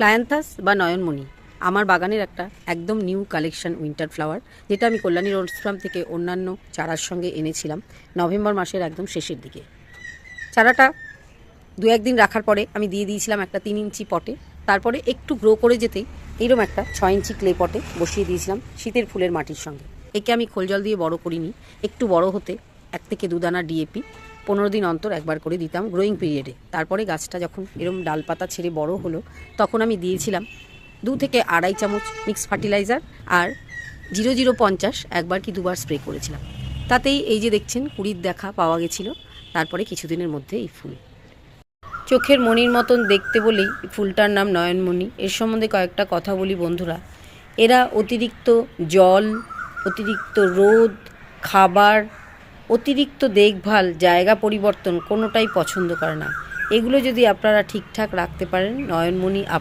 ক্লায়ান্থাস বা নয়নমণি, আমার বাগানের একটা একদম নিউ কালেকশন উইন্টার ফ্লাওয়ার, যেটা আমি কল্যাণী রোড ফার্ম থেকে অন্যান্য চারার সঙ্গে এনেছিলাম নভেম্বর মাসের একদম শেষের দিকে। চারাটা দু একদিন রাখার পরে আমি দিয়ে দিয়েছিলাম একটা তিন ইঞ্চি পটে, তারপরে একটু গ্রো করে যেতেই এইরকম একটা ছয় ইঞ্চি ক্লে পটে বসিয়ে দিয়েছিলাম শীতের ফুলের মাটির সঙ্গে। একে আমি খোল জল দিয়ে বড় করিনি, একটু বড় হতে এক থেকে দুদানা ডিএপি পনেরো দিন অন্তর একবার করে দিতাম গ্রোয়িং পিরিয়ডে তারপরে গাছটা যখন এরম ডালপাতা ছেড়ে বড় হলো, তখন আমি দিয়েছিলাম দু থেকে আড়াই চামচ মিক্স ফার্টিলাইজার আর জিরো জিরো পঞ্চাশ একবার কি দুবার স্প্রে করেছিলাম। তাতেই এই যে দেখছেন, কুড়ির দেখা পাওয়া গেছিল, তারপরে কিছুদিনের মধ্যে এই ফুল। চোখের মণির মতন দেখতে বলেই ফুলটার নাম নয়নমণি। এর সম্বন্ধে কয়েকটা কথা বলি বন্ধুরা। এরা অতিরিক্ত জল, অতিরিক্ত রোদ, খাবার অতিরিক্ত দেখভাল, জায়গা পরিবর্তন কোনোটাই পছন্দ করে না। এগুলো যদি আপনারা ঠিকঠাক রাখতে পারেন, নয়নমণি আপ-